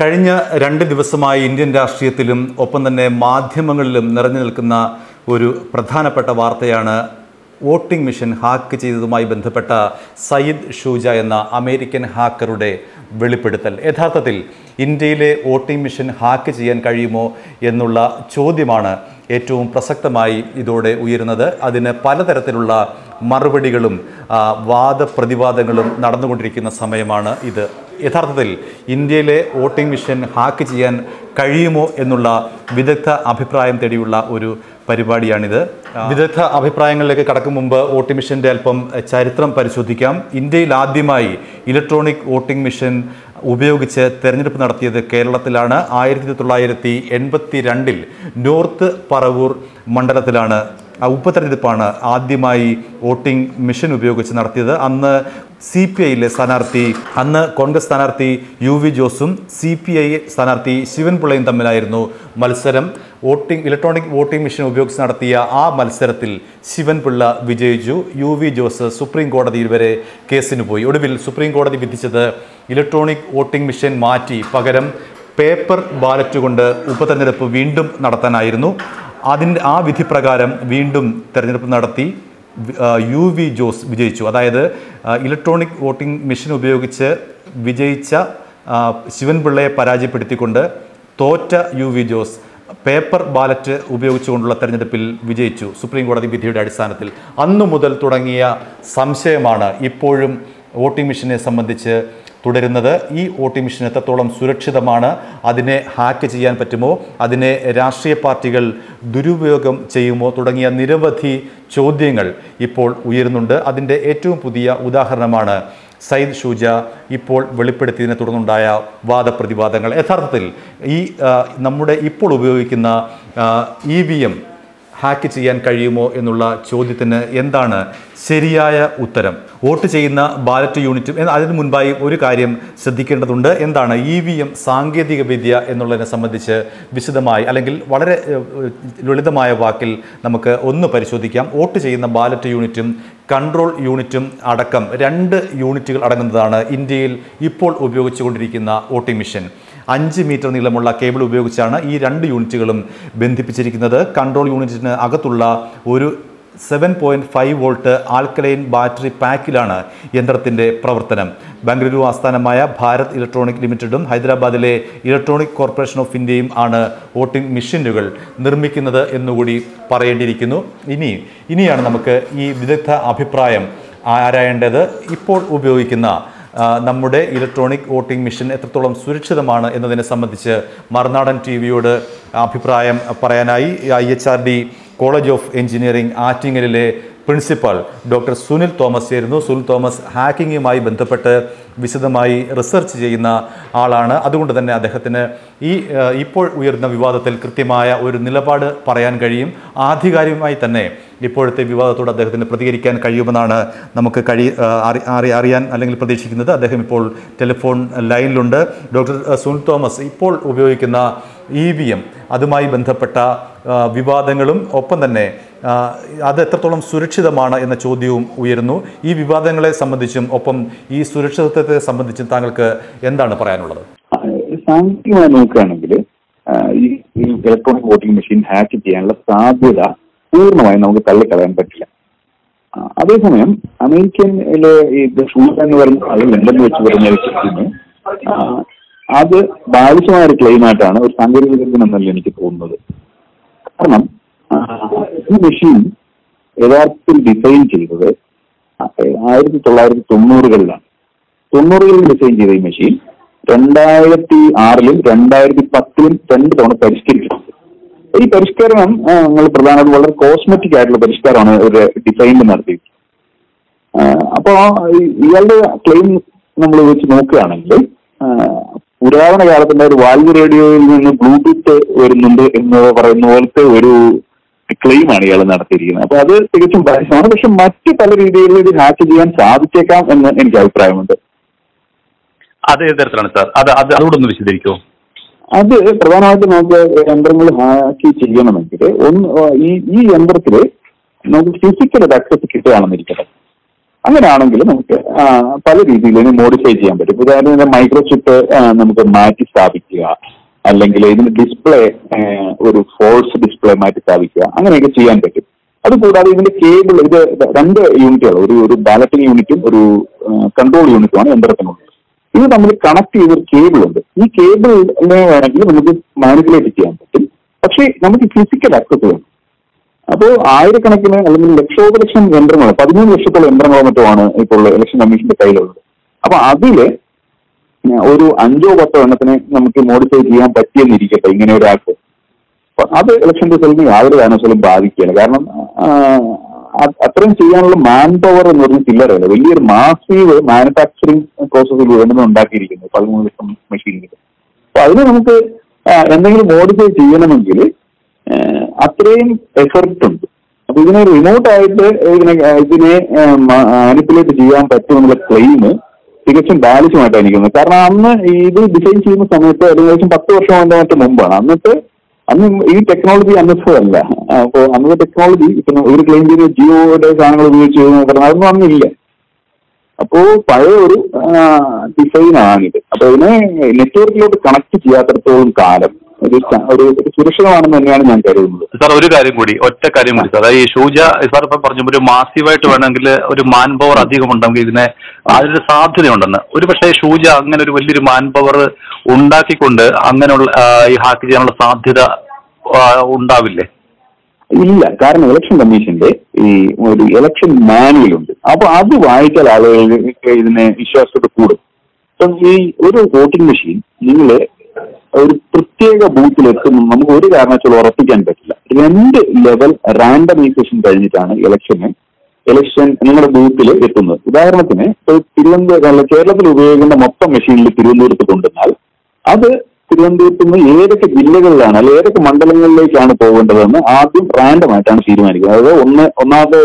കഴിഞ്ഞ രണ്ട് ദിവസമായി ഇന്ത്യൻ രാഷ്ട്രീയത്തിലും ഒപ്പം തന്നെ മാധ്യമങ്ങളിലും നിറഞ്ഞു നിൽക്കുന്ന ഒരു പ്രധാനപ്പെട്ട വാർത്തയാണ് വോട്ടിംഗ് മെഷീൻ ഹാക്ക് ചെയ്തതുമായി ബന്ധപ്പെട്ട സയ്യിദ് ഷൂജ എന്ന അമേരിക്കൻ ഹാക്കറുടെ വെളിപ്പെടുത്തൽ. യഥാർത്ഥത്തിൽ ഇന്ത്യയിലെ വോട്ടിംഗ് മെഷീൻ ഹാക്ക് ചെയ്യാൻ കഴിയുമോ എന്നുള്ള ചോദ്യമാണ് ഏറ്റവും പ്രസക്തമായി ഇതോടെ ഉയരുന്നത്. അതിന് പലതരത്തിലുള്ള മറുപടികളും വാദപ്രതിവാദങ്ങളും നടന്നുകൊണ്ടിരിക്കുന്ന സമയമാണ് ഇത്. യഥാർത്ഥത്തിൽ ഇന്ത്യയിലെ വോട്ടിംഗ് മെഷീൻ ഹാക്ക് ചെയ്യാൻ കഴിയുമോ എന്നുള്ള വിദഗ്ധ അഭിപ്രായം തേടിയുള്ള ഒരു പരിപാടിയാണിത്. വിദഗ്ധ അഭിപ്രായങ്ങളിലേക്ക് കടക്കും മുമ്പ് വോട്ടിംഗ് മെഷീന്റെ അല്പം ചരിത്രം പരിശോധിക്കാം. ഇന്ത്യയിൽ ആദ്യമായി ഇലക്ട്രോണിക് വോട്ടിംഗ് മെഷീൻ ഉപയോഗിച്ച് തെരഞ്ഞെടുപ്പ് നടത്തിയത് കേരളത്തിലാണ്. ആയിരത്തി തൊള്ളായിരത്തി എൺപത്തി രണ്ടിൽ നോർത്ത് പറവൂർ മണ്ഡലത്തിലാണ് ഉപതെരഞ്ഞെടുപ്പാണ് ആദ്യമായി വോട്ടിംഗ് മെഷീൻ ഉപയോഗിച്ച് നടത്തിയത്. അന്ന് സി പി ഐയിലെ സ്ഥാനാർത്ഥി അന്ന് കോൺഗ്രസ് സ്ഥാനാർത്ഥി യു വി ജോസും സി പി ഐ സ്ഥാനാർത്ഥി ശിവൻപിള്ളയും തമ്മിലായിരുന്നു മത്സരം. വോട്ടിംഗ് ഇലക്ട്രോണിക് വോട്ടിംഗ് മെഷീൻ ഉപയോഗിച്ച് നടത്തിയ ആ മത്സരത്തിൽ ശിവൻപിള്ള വിജയിച്ചു. യു വി ജോസ് സുപ്രീം കോടതിയിൽ വരെ കേസിന് പോയി. ഒടുവിൽ സുപ്രീം കോടതി വിധിച്ചത് ഇലക്ട്രോണിക് വോട്ടിംഗ് മെഷീൻ മാറ്റി പകരം പേപ്പർ ബാലറ്റ് കൊണ്ട് ഉപതെരഞ്ഞെടുപ്പ് വീണ്ടും നടത്താനായിരുന്നു. അതിന്റെ ആ വിധിപ്രകാരം വീണ്ടും തെരഞ്ഞെടുപ്പ് നടത്തി യു വി ജോസ് വിജയിച്ചു. അതായത് ഇലക്ട്രോണിക് വോട്ടിംഗ് മെഷീൻ ഉപയോഗിച്ച് വിജയിച്ച ശിവൻപിള്ളയെ പരാജയപ്പെടുത്തിക്കൊണ്ട് തോറ്റ U V Jose paper ballot ഉപയോഗിച്ചുകൊണ്ടുള്ള തെരഞ്ഞെടുപ്പിൽ വിജയിച്ചു. സുപ്രീം കോടതി വിധിയുടെ അടിസ്ഥാനത്തിൽ. അന്നു മുതൽ തുടങ്ങിയ സംശയമാണ് ഇപ്പോഴും വോട്ടിംഗ് മെഷീനെ സംബന്ധിച്ച് തുടരുന്നത്. ഈ വോട്ടിംഗ് മെഷീൻ എത്രത്തോളം സുരക്ഷിതമാണ് അതിനെ ഹാക്ക് ചെയ്യാൻ പറ്റുമോ അതിനെ രാഷ്ട്രീയ പാർട്ടികൾ ദുരുപയോഗം ചെയ്യുമോ തുടങ്ങിയ നിരവധി ചോദ്യങ്ങൾ ഇപ്പോൾ ഉയരുന്നുണ്ട്. അതിന്റെ ഏറ്റവും പുതിയ ഉദാഹരണമാണ് സയ്യിദ് ഷൂജ ഇപ്പോൾ വെളിപ്പെടുത്തിയതിനെ തുടർന്നുണ്ടായ വാദപ്രതിവാദങ്ങൾ. യഥാർത്ഥത്തിൽ ഈ നമ്മുടെ ഇപ്പോൾ ഉപയോഗിക്കുന്ന ഇ വി എം ഹാക്ക് ചെയ്യാൻ കഴിയുമോ എന്നുള്ള ചോദ്യത്തിന് എന്താണ് ശരിയായ ഉത്തരം? വോട്ട് ചെയ്യുന്ന ബാലറ്റ് യൂണിറ്റും അതിനു മുൻപായി ഒരു കാര്യം ശ്രദ്ധിക്കേണ്ടതുണ്ട്. എന്താണ് ഇ വി എം സാങ്കേതിക വിദ്യ എന്നുള്ളതിനെ സംബന്ധിച്ച് വിശദമായി അല്ലെങ്കിൽ വളരെ ലളിതമായ വാക്കിൽ നമുക്ക് ഒന്ന് പരിശോധിക്കാം. വോട്ട് ചെയ്യുന്ന ബാലറ്റ് യൂണിറ്റും കൺട്രോൾ യൂണിറ്റും അടക്കം രണ്ട് യൂണിറ്റുകൾ അടങ്ങുന്നതാണ് ഇന്ത്യയിൽ ഇപ്പോൾ ഉപയോഗിച്ചുകൊണ്ടിരിക്കുന്ന വോട്ടിംഗ് മെഷീൻ. അഞ്ച് മീറ്റർ നീളമുള്ള കേബിൾ ഉപയോഗിച്ചാണ് ഈ രണ്ട് യൂണിറ്റുകളും ബന്ധിപ്പിച്ചിരിക്കുന്നത്. കൺട്രോൾ യൂണിറ്റിന് അകത്തുള്ള ഒരു seven point five volt alkaline battery പാക്കിലാണ് യന്ത്രത്തിന്റെ പ്രവർത്തനം. ബംഗളൂരു ആസ്ഥാനമായ ഭാരത് ഇലക്ട്രോണിക് ലിമിറ്റഡും ഹൈദരാബാദിലെ ഇലക്ട്രോണിക് കോർപ്പറേഷൻ ഓഫ് ഇന്ത്യയും ആണ് വോട്ടിംഗ് മെഷീനുകൾ നിർമ്മിക്കുന്നത് എന്നുകൂടി പറയേണ്ടിയിരിക്കുന്നു. ഇനി ഇനിയാണ് നമുക്ക് ഈ വിദഗ്ധ അഭിപ്രായം ആരായേണ്ടത്? ഇപ്പോൾ ഉപയോഗിക്കുന്ന നമ്മുടെ ഇലക്ട്രോണിക് വോട്ടിംഗ് മെഷീൻ എത്രത്തോളം സുരക്ഷിതമാണ് എന്നതിനെ സംബന്ധിച്ച് മറുനാടൻ ടി വിയോട് അഭിപ്രായം പറയാനായി I H R D college of engineering ആറ്റിങ്ങലിലെ principal doctor Sunil Thomas ചേരുന്നു. സുനിൽ തോമസ് ഹാക്കിങ്ങുമായി ബന്ധപ്പെട്ട് വിശദമായി റിസർച്ച് ചെയ്യുന്ന ആളാണ്. അതുകൊണ്ട് തന്നെ അദ്ദേഹത്തിന് ഈ ഇപ്പോൾ ഉയർന്ന വിവാദത്തിൽ കൃത്യമായ ഒരു നിലപാട് പറയാൻ കഴിയും. ആധികാരികമായി തന്നെ ഇപ്പോഴത്തെ വിവാദത്തോട് അദ്ദേഹത്തിന് പ്രതികരിക്കാൻ കഴിയുമെന്നാണ് നമുക്ക് കഴി അറി- അറി- അറിയാൻ അല്ലെങ്കിൽ പ്രതീക്ഷിക്കുന്നത്. അദ്ദേഹം ഇപ്പോൾ ടെലിഫോൺ ലൈനിലുണ്ട്. ഡോക്ടർ സുനിൽ തോമസ് ഇപ്പോൾ ഉപയോഗിക്കുന്ന ഇ വി എം അതുമായി ബന്ധപ്പെട്ട വിവാദങ്ങളും ഒപ്പം തന്നെ അത് എത്രത്തോളം സുരക്ഷിതമാണ് എന്ന ചോദ്യവും ഉയരുന്നു. ഈ വിവാദങ്ങളെ സംബന്ധിച്ചും ഒപ്പം ഈ സുരക്ഷിതത്വത്തെ സംബന്ധിച്ചും താങ്കൾക്ക് എന്താണ് പറയാനുള്ളത്? സാങ്കേതികമായി നോക്കുകയാണെങ്കിൽ ഈ ഇലക്ട്രോണിക് വോട്ടിംഗ് മെഷീൻ ഹാക്ക് ചെയ്യാനുള്ള സാധ്യത പൂർണമായും നമുക്ക് തള്ളിക്കളയാൻ പറ്റില്ല. അതേസമയം അമേരിക്കയിലെ ഈ ഷൂസ് എന്ന് പറയുന്ന ആളുകൾ ലണ്ടനിൽ വെച്ച് പറഞ്ഞ അത് ബാലിശമായ ഒരു ക്ലെയിമായിട്ടാണ് ഒരു സാങ്കേതിക വിദഗ്ധൻ എന്നല്ല എനിക്ക് തോന്നുന്നത്. കാരണം ഈ മെഷീൻ യഥാർത്ഥത്തിൽ ഡിസൈൻ ചെയ്തത് ആയിരത്തി തൊള്ളായിരത്തി തൊണ്ണൂറുകളിലാണ് തൊണ്ണൂറുകളിൽ ഡിസൈൻ ചെയ്ത ഈ മെഷീൻ രണ്ടായിരത്തി ആറിലും രണ്ടായിരത്തി പത്തിലും രണ്ട് തവണ പരിഷ്കരിച്ചിട്ടുണ്ട്. ഈ പരിഷ്കരണം നിങ്ങൾ പ്രധാനമായിട്ടും വളരെ കോസ്മെറ്റിക് ആയിട്ടുള്ള പരിഷ്കാരമാണ് ഒരു ഡിസൈനിൽ നടത്തിയത് ആ, അപ്പോ ഇയാളുടെ ക്ലെയിം നമ്മൾ വെച്ച് നോക്കുകയാണെങ്കിൽ പുരാതന കാലത്തുള്ള ഒരു വാൽവ് റേഡിയോയിൽ നിന്ന് ബ്ലൂടൂത്ത് വരുന്നുണ്ട് എന്ന് പറയുന്ന പോലത്തെ ഒരു ക്ലെയിമാണ് ഇയാൾ നടത്തിയിരിക്കുന്നത്. അപ്പൊ അത് തികച്ചും പരസ്യമാണ് പക്ഷെ മറ്റു പല രീതികളിൽ ഇത് ഹാക്ക് ചെയ്യാൻ സാധിച്ചേക്കാം എന്ന് എനിക്ക് അഭിപ്രായമുണ്ട്. അത് ഏത് തരത്തിലാണ് സാർ? അത് അത് അതോടൊന്ന് വിശദീകരിക്കുമോ അത് പ്രധാനമായിട്ടും നമുക്ക് യന്ത്രങ്ങൾ ഹാക്ക് ചെയ്യണമെങ്കിൽ ഒന്ന് ഈ ഈ യന്ത്രത്തിൽ നമുക്ക് ഫിസിക്കൽ ആക്സസ് കിട്ടുകയാണെന്നിരിക്കട്ടെ അങ്ങനെയാണെങ്കിൽ നമുക്ക് പല രീതിയിൽ ഇതിനെ മോഡിഫൈ ചെയ്യാൻ പറ്റും. ഉദാഹരണത്തിന് മൈക്രോചിപ്പ് നമുക്ക് മാറ്റി സ്ഥാപിക്കുക. അല്ലെങ്കിൽ ഇതിന് ഡിസ്പ്ലേ ഒരു ഫോൾസ് ഡിസ്പ്ലേ മാറ്റി സ്ഥാപിക്കുക. അങ്ങനെയൊക്കെ ചെയ്യാൻ പറ്റും. അതുകൂടാതെ ഇതിന്റെ കേബിൾ ഇത് രണ്ട് യൂണിറ്റുകൾ ഒരു ഒരു ബാലറ്റിംഗ് യൂണിറ്റും ഒരു കൺട്രോൾ യൂണിറ്റുമാണ് യന്ത്രത്തിനുള്ളത്. ഇത് നമ്മൾ കണക്ട് ചെയ്തൊരു കേബിൾ ഉണ്ട്. ഈ കേബിളിനെ വേണമെങ്കിൽ നമുക്ക് മാനിപ്പുലേറ്റ് ചെയ്യാൻ പറ്റും. പക്ഷേ നമുക്ക് ഫിസിക്കൽ ആക്സസ് വേണം. അപ്പോൾ ആയിരക്കണക്കിന് അല്ലെങ്കിൽ ലക്ഷോപലക്ഷം യന്ത്രങ്ങൾ പതിമൂന്ന് ലക്ഷത്തോളം യന്ത്രങ്ങളോ മറ്റുമാണ് ഇപ്പോൾ ഇലക്ഷൻ കമ്മീഷന്റെ കയ്യിലുള്ളത്. അപ്പൊ അതിൽ ഒരു അഞ്ചോ പത്തോ എണ്ണത്തിന് നമുക്ക് മോഡിഫൈ ചെയ്യാൻ പറ്റിയെന്നിരിക്കട്ടെ ഇങ്ങനെ ഒരാൾക്ക്. അത് ഇലക്ഷൻ റിസൾട്ടിന് യാതൊരു കാരണവശാലും ബാധിക്കുകയാണ് കാരണം അത്രയും ചെയ്യാനുള്ള മാൻ പവർ എന്ന് പറഞ്ഞ ചില്ലറയല്ല വലിയൊരു മാസീവ് മാനുഫാക്ചറിങ് പ്രോസസ്സിലൂടെ ഉണ്ടാക്കിയിരിക്കുന്നത് പതിമൂന്ന് ലക്ഷം മെഷീനുകൾ അപ്പൊ അതിന് നമുക്ക് എന്തെങ്കിലും മോഡിഫൈ ചെയ്യണമെങ്കിൽ അത്രയും എഫർട്ട് ഉണ്ട്. അപ്പൊ ഇതിനെ റിമോട്ട് ആയിട്ട് ഇതിനെ ഇതിനെ മാനിപ്പുലേറ്റ് ചെയ്യാൻ പറ്റുമെന്നുള്ള ക്ലെയിം തികച്ചും ബാലിച്ചുമായിട്ടാണ് എനിക്ക് തോന്നുന്നത് കാരണം അന്ന് ഇത് ഡിസൈൻ ചെയ്യുന്ന സമയത്ത് ഏകദേശം പത്ത് വർഷം കൊണ്ട് മറ്റു മുമ്പാണ്. അന്നത്തെ അന്ന് ഈ ടെക്നോളജി അന്നസല്ല അപ്പൊ അന്നത്തെ ടെക്നോളജി ഇപ്പം ഒരു ക്ലെയിം ചെയ്ത് ജിയോയുടെ സാധനങ്ങൾ ഉപയോഗിച്ച് നോക്കണം അതൊന്നും അന്നില്ല. അപ്പോ പഴയ ഒരു ഡിസൈൻ ആണിത്. അപ്പൊ ഇതിനെ നെറ്റ്വർക്കിലോട്ട് കണക്ട് ചെയ്യാത്തടത്തോളം കാലം ഒരു ഒരു സുരക്ഷിതമാണെന്ന് തന്നെയാണ് ഞാൻ കരുതുന്നത്. സാർ ഒരു കാര്യം കൂടി ഒറ്റ കാര്യം കൂടി. സാർ ഈ ഷൂജ സാർ ഇപ്പൊ പറഞ്ഞു ഒരു മാസീവായിട്ട് വേണമെങ്കിൽ ഒരു മാൻ പവർ അധികം ഉണ്ടെങ്കിൽ ഇതിനെ അതിനൊരു സാധ്യതയുണ്ടെന്ന്. ഒരു പക്ഷേ ഷൂജ അങ്ങനെ ഒരു വലിയൊരു മാൻ പവർ ഉണ്ടാക്കിക്കൊണ്ട് അങ്ങനെയുള്ള ഈ ഹാക്ക് ചെയ്യാനുള്ള സാധ്യത ഉണ്ടാവില്ലേ? ഇല്ല. കാരണം ഇലക്ഷൻ കമ്മീഷന്റെ ഈ ഒരു ഇലക്ഷൻ മാനുവൽ ഉണ്ട് അപ്പൊ അത് വായിച്ചാൽ ആളുകൾ ഇതിനെ വിശ്വാസത്തോട് കൂടും. അപ്പം ഈ ഒരു വോട്ടിംഗ് മെഷീൻ നിങ്ങൾ ഒരു പ്രത്യേക ബൂത്തിൽ എത്തുമെന്ന് നമുക്ക് ഒരു കാരണവശാലും ഉറപ്പിക്കാൻ പറ്റില്ല. രണ്ട് ലെവൽ റാൻഡമൈസേഷൻ കഴിഞ്ഞിട്ടാണ് ഇലക്ഷന് ഇലക്ഷൻ നിങ്ങളുടെ ബൂത്തിൽ എത്തുന്നത്. ഉദാഹരണത്തിന് ഇപ്പോൾ തിരുവനന്തപുരം കേരളത്തിൽ ഉപയോഗിക്കുന്ന മൊത്തം മെഷീനിൽ തിരുവനന്തപുരത്ത് കൊണ്ടുവന്നാൽ അത് തിരുവനന്തപുരത്ത് നിന്ന് ഏതൊക്കെ ജില്ലകളിലാണ് അല്ലെങ്കിൽ ഏതൊക്കെ മണ്ഡലങ്ങളിലേക്കാണ് പോകേണ്ടതെന്ന് ആദ്യം റാൻഡമായിട്ടാണ് തീരുമാനിക്കുന്നത്. അതായത് ഒന്ന് ഒന്നാമത്തെ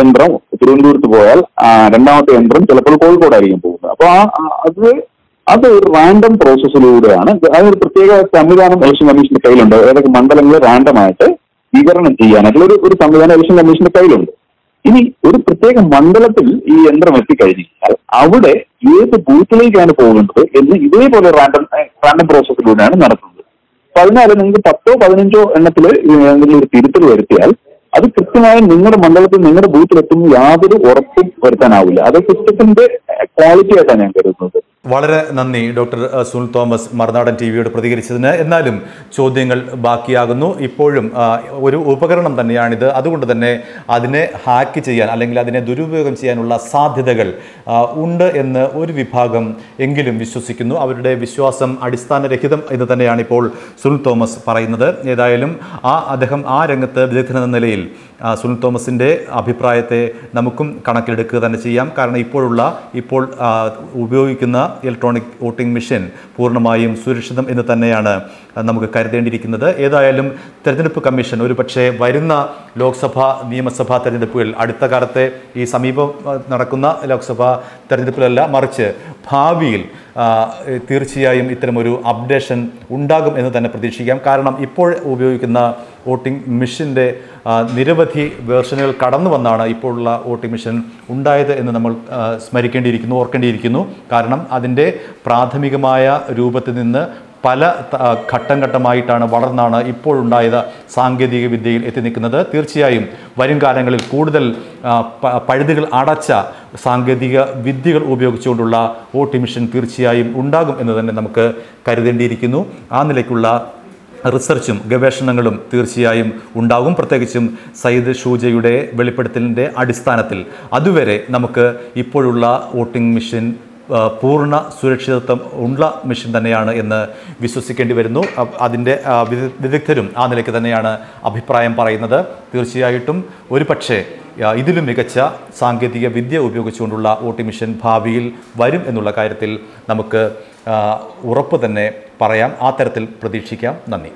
യന്ത്രം തിരുവനന്തപുരത്ത് പോയാൽ രണ്ടാമത്തെ യന്ത്രം ചിലപ്പോൾ കോഴിക്കോടായിരിക്കും പോകുന്നത്. അപ്പൊ ആ ആ, അത് അത് ഒരു റാൻഡം പ്രോസസ്സിലൂടെയാണ് അതൊരു പ്രത്യേക സംവിധാനം ഇലക്ഷൻ കമ്മീഷന്റെ കയ്യിലുണ്ട്. ഏതൊക്കെ മണ്ഡലങ്ങൾ റാൻഡമായിട്ട് വിതരണം ചെയ്യാനായിട്ടുള്ള ഒരു ഒരു സംവിധാനം ഇലക്ഷൻ കമ്മീഷന്റെ കയ്യിലുണ്ട്. ഇനി ഒരു പ്രത്യേക മണ്ഡലത്തിൽ ഈ യന്ത്രം എത്തിക്കഴിഞ്ഞാൽ അവിടെ ഏത് ബൂത്തിലേക്കാണ് പോകുന്നത് എന്ന് ഇതേപോലെ റാൻഡം റാൻഡം പ്രോസസ്സിലൂടെയാണ് നടത്തുന്നത്. അതിനാൽ നിങ്ങൾക്ക് പത്തോ പതിനഞ്ചോ എണ്ണത്തിൽ എന്തെങ്കിലും ഒരു തിരുത്തൽ വരുത്തിയാൽ അത് കൃത്യമായി നിങ്ങളുടെ മണ്ഡലത്തിൽ നിങ്ങളുടെ ബൂത്തിലെത്തുന്ന യാതൊരു ഉറപ്പും വരുത്താനാവില്ല. അത് സിസ്റ്റത്തിന്റെ ക്വാളിറ്റി ആയിട്ടാണ് ഞാൻ കരുതുന്നത്. വളരെ നന്ദി ഡോക്ടർ സുനിൽ തോമസ് മറുനാടൻ ടി വിയോട് പ്രതികരിച്ചതിന്. എന്നാലും ചോദ്യങ്ങൾ ബാക്കിയാകുന്നു. ഇപ്പോഴും ഒരു ഉപകരണം തന്നെയാണിത്. അതുകൊണ്ട് തന്നെ അതിനെ ഹാക്ക് ചെയ്യാൻ അല്ലെങ്കിൽ അതിനെ ദുരുപയോഗം ചെയ്യാനുള്ള സാധ്യതകൾ ഉണ്ട് എന്ന് ഒരു വിഭാഗം എങ്കിലും വിശ്വസിക്കുന്നു. അവരുടെ വിശ്വാസം അടിസ്ഥാനരഹിതം എന്ന് തന്നെയാണ് ഇപ്പോൾ സുനിൽ തോമസ് പറയുന്നത്. ഏതായാലും ആ അദ്ദേഹം ആ രംഗത്ത് വിദഗ്ധനെന്ന നിലയിൽ സുനിൽ തോമസിന്റെ അഭിപ്രായത്തെ നമുക്കും കണക്കിലെടുക്കുക തന്നെ ചെയ്യാം. കാരണം ഇപ്പോഴുള്ള ഇപ്പോൾ ഉപയോഗിക്കുന്ന ഇലക്ട്രോണിക് വോട്ടിംഗ് മെഷീൻ പൂർണമായും സുരക്ഷിതം എന്ന് തന്നെയാണ് നമുക്ക് കരുതേണ്ടിയിരിക്കുന്നത്. ഏതായാലും തെരഞ്ഞെടുപ്പ് കമ്മീഷൻ ഒരു പക്ഷേ വരുന്ന ലോക്സഭാ നിയമസഭാ തെരഞ്ഞെടുപ്പുകൾ അടുത്ത കാലത്തെ ഈ സമീപം നടക്കുന്ന ലോക്സഭാ തെരഞ്ഞെടുപ്പിലല്ല മറിച്ച് ഭാവിയിൽ തീർച്ചയായും ഇത്തരമൊരു അപ്ഡേഷൻ ഉണ്ടാകും എന്ന് തന്നെ പ്രതീക്ഷിക്കാം. കാരണം ഇപ്പോൾ ഉപയോഗിക്കുന്ന വോട്ടിംഗ് മെഷീന്റെ നിരവധി വേർഷനുകൾ കടന്നു വന്നാണ് ഇപ്പോഴുള്ള വോട്ടിംഗ് മെഷീൻ ഉണ്ടായത് എന്ന് നമ്മൾ സ്മരിക്കേണ്ടിയിരിക്കുന്നു ഓർക്കേണ്ടിയിരിക്കുന്നു. കാരണം അതിന്റെ പ്രാഥമികമായ രൂപത്തിൽ നിന്ന് പല ഘട്ടം ഘട്ടമായിട്ടാണ് വളർന്നാണ് ഇപ്പോഴുണ്ടായത് സാങ്കേതിക വിദ്യയിൽ എത്തി നിൽക്കുന്നത്. തീർച്ചയായും വരും കാലങ്ങളിൽ കൂടുതൽ പഴുതുകൾ അടച്ച സാങ്കേതിക വിദ്യകൾ ഉപയോഗിച്ചുകൊണ്ടുള്ള വോട്ടിംഗ് മിഷൻ തീർച്ചയായും ഉണ്ടാകും എന്ന് തന്നെ നമുക്ക് കരുതേണ്ടിയിരിക്കുന്നു. ആ നിലയ്ക്കുള്ള റിസർച്ചും ഗവേഷണങ്ങളും തീർച്ചയായും ഉണ്ടാകും. പ്രത്യേകിച്ചും സയ്യിദ് ഷൂജയുടെ വെളിപ്പെടുത്തലിന്റെ അടിസ്ഥാനത്തിൽ. അതുവരെ നമുക്ക് ഇപ്പോഴുള്ള വോട്ടിംഗ് മെഷീൻ പൂർണ സുരക്ഷിതത്വം ഉള്ള മിഷൻ തന്നെയാണ് എന്ന് വിശ്വസിക്കേണ്ടി വരുന്നു. അതിന്റെ വിദഗ്ധരും ആ നിലയ്ക്ക് തന്നെയാണ് അഭിപ്രായം പറയുന്നത്. തീർച്ചയായിട്ടും ഒരു പക്ഷേ ഇതിലും മികച്ച സാങ്കേതിക വിദ്യ ഉപയോഗിച്ചുകൊണ്ടുള്ള വോട്ടിംഗ് മിഷൻ ഭാവിയിൽ വരും എന്നുള്ള കാര്യത്തിൽ നമുക്ക് ഉറപ്പ് തന്നെ പറയാം. ആ തരത്തിൽ പ്രതീക്ഷിക്കാം. നന്ദി.